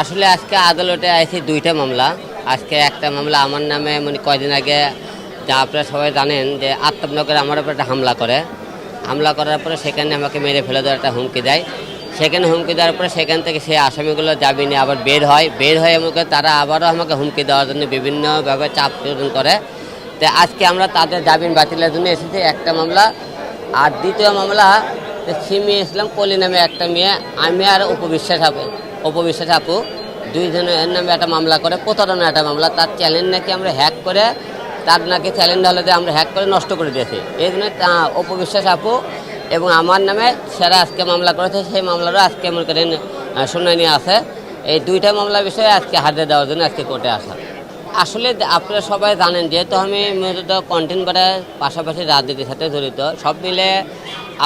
আসলে আজকে আদালতে আছে দুইটা মামলা। আজকে একটা মামলা আমার নামে মানে কয়দিন আগে যা আপনারা সবাই জানেন যে আত্মনগরে আমার উপর একটা হামলা করে। হামলা করার পরে সেখানে আমাকে মেরে ফেলে দেওয়ার একটা হুমকি দেয়। সেখানে হুমকি দেওয়ার পরে সেখান থেকে সেই আসামিগুলো জামিনে আবার বের হয়। বের হয়ে আমাকে, তারা আবারও আমাকে হুমকি দেওয়ার জন্য বিভিন্নভাবে চাপ প্রয়োজন করে। তো আজকে আমরা তাদের জামিন বাতিলের জন্য এসেছি, একটা মামলা। আর দ্বিতীয় মামলা সিমি ইসলাম কলি নামে একটা মেয়ে, আমি আর উপবিশ্বাস আপু উপবিশ্বাস আপু দুইজনের নামে একটা মামলা করে প্রতারণা একটা মামলা। তার চ্যালেঞ্জ নাকি আমরা হ্যাক করে, তার নাকি চ্যালেঞ্জ হলে আমরা হ্যাক করে নষ্ট করে দিয়েছি। এই জন্য অপবিশ্বাস আপু এবং আমার নামে সেরা আজকে মামলা করেছে। সেই মামলারও আজকে মনে করেন শুনানি আছে। এই দুইটা মামলা বিষয়ে আজকে হাতে দেওয়ার জন্য আজকে কোর্টে আসা। আসলে আপনারা সবাই জানেন, যেহেতু আমি মূলত কন্টেন্ট করার পাশাপাশি রাজনীতির সাথে জড়িত, সব মিলে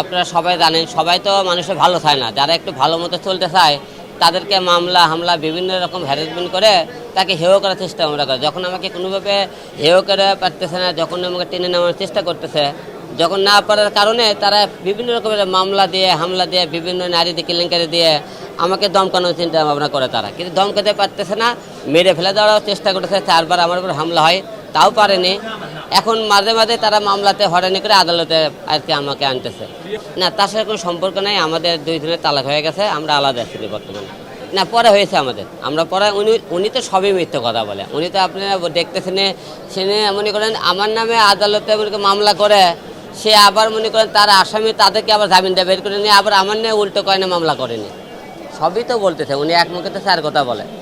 আপনারা সবাই জানেন, সবাই তো মানুষের ভালো চায় না। যারা একটু ভালো মতো চলতে চায় তাদেরকে মামলা, হামলা, বিভিন্ন রকম হ্যারাসমেন্ট করে তাকে হেয় করার চেষ্টা আমরা করি। যখন আমাকে কোনোভাবে হেয় করে পারতেছে না, যখন আমাকে টেনে নেওয়ার চেষ্টা করতেছে, যখন না পারার কারণে তারা বিভিন্ন রকমের মামলা দিয়ে, হামলা দিয়ে, বিভিন্ন নারীদের কেলেঙ্কারি দিয়ে আমাকে দমকানোর চিন্তা ভাবনা করে তারা। কিন্তু দমকাতে পারতেছে না, মেরে ফেলে দেওয়ার চেষ্টা করতেছে, চারবার আমার উপর হামলা হয়। তাও পারেনি। এখন মাঝে মাঝে তারা মামলাতে হরানি করে আদালতে আর কি আমাকে আনতেছে। না, তার সাথে কোনো সম্পর্ক নাই, আমাদের দুই দিনের তালাক হয়ে গেছে, আমরা আলাদা আছি বর্তমানে। না, পরে হয়েছে আমাদের। আমরা পরে, উনি উনি তো সবই মিথ্যে কথা বলে। উনি তো আপনারা দেখতেছেন সে মনে করেন আমার নামে আদালতে মামলা করে, সে আবার মনে করেন তার আসামি, তাদেরকে আবার জামিন দেয় বের করে নিয়ে আবার আমার নিয়ে উল্টো কয়না মামলা করেনি। সবই তো বলতেছে, উনি এক মুখে তো স্যার কথা বলে।